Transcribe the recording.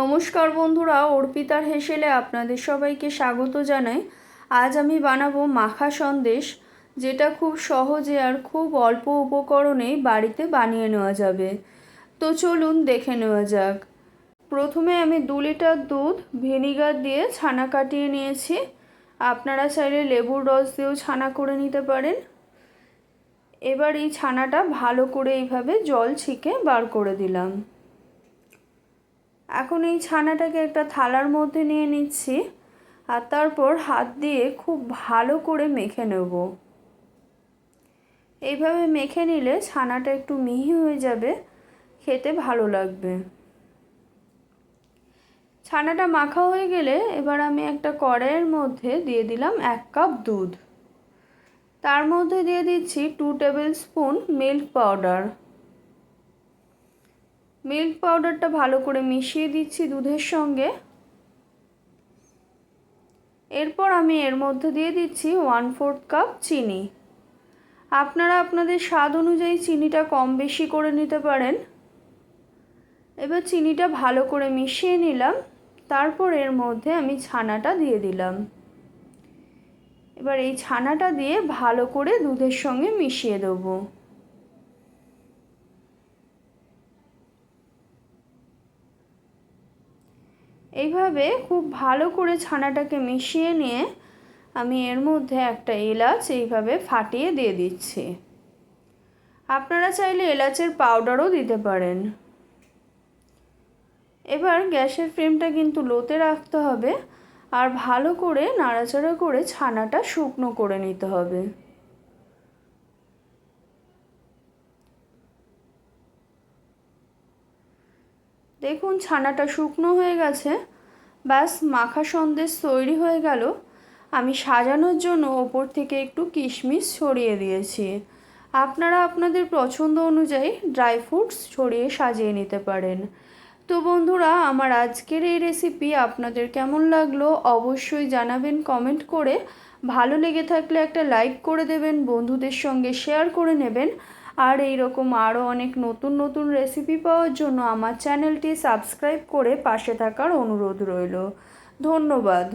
নমস্কার বন্ধুরা অর্পিতার হেসেলে আপনাদের সবাইকে স্বাগত জানাই। আজ আমি বানাবো মাখা সন্দেশ, যেটা খুব সহজে আর খুব অল্প উপকরণেই বাড়িতে বানিয়ে নেওয়া যাবে। তো চলুন দেখে নেওয়া যাক। প্রথমে আমি দু লিটার দুধ ভিনিগার দিয়ে ছানা কাটিয়ে নিয়েছি। আপনারা চাইলে লেবুর রস দিয়েও ছানা করে নিতে পারেন। এবার এই ছানাটা ভালো করে এইভাবে জল ছিকে বার করে দিলাম। এখন এই ছানাটাকে একটা থালার মধ্যে নিয়ে নিচ্ছি আর তারপর হাত দিয়ে খুব ভালো করে মেখে নেব। এইভাবে মেখে নিলে ছানাটা একটু মিহি হয়ে যাবে, খেতে ভালো লাগবে। ছানাটা মাখা হয়ে গেলে এবার আমি একটা কড়াইয়ের মধ্যে দিয়ে দিলাম এক কাপ দুধ। তার মধ্যে দিয়ে দিচ্ছি two tablespoon milk powder milk পাউডারটা ভালো করে মিশিয়ে দিচ্ছি দুধের সঙ্গে। এরপর আমি এর মধ্যে দিয়ে দিচ্ছি ওয়ান ফোর্থ কাপ চিনি। আপনারা আপনাদের স্বাদ অনুযায়ী চিনিটা কম বেশি করে নিতে পারেন। এবার চিনিটা ভালো করে মিশিয়ে নিলাম। তারপর এর মধ্যে আমি ছানাটা দিয়ে দিলাম। এবার এই ছানাটা দিয়ে ভালো করে দুধের সঙ্গে মিশিয়ে দেবো। এইভাবে খুব ভালো করে ছানাটাকে মিশিয়ে নিয়ে আমি এর মধ্যে একটা এলাচ এইভাবে ফাটিয়ে দিয়ে দিচ্ছি। আপনারা চাইলে এলাচের পাউডারও দিতে পারেন। এবার গ্যাসের ফ্লেমটা কিন্তু লোতে রাখতে হবে আর ভালো করে নাড়াচাড়া করে ছানাটা শুকনো করে নিতে হবে। দেখুন ছানাটা শুকনো হয়ে গেছে। ব্যাস, মাখা সন্দেশ তৈরি হয়ে গেল। আমি সাজানোর জন্য ওপর থেকে একটু কিশমিশ ছড়িয়ে দিয়েছি। আপনারা আপনাদের পছন্দ অনুযায়ী ড্রাই ফ্রুটস ছড়িয়ে সাজিয়ে নিতে পারেন। তো বন্ধুরা, আমার আজকের এই রেসিপি আপনাদের কেমন লাগল অবশ্যই জানাবেন কমেন্ট করে। ভালো লেগে থাকলে একটা লাইক করে দেবেন, বন্ধুদের সঙ্গে শেয়ার করে নেবেন। আর এই রকম আরও অনেক নতুন নতুন রেসিপি পাওয়ার জন্য আমার চ্যানেলটি সাবস্ক্রাইব করে পাশে থাকার অনুরোধ রইল। ধন্যবাদ।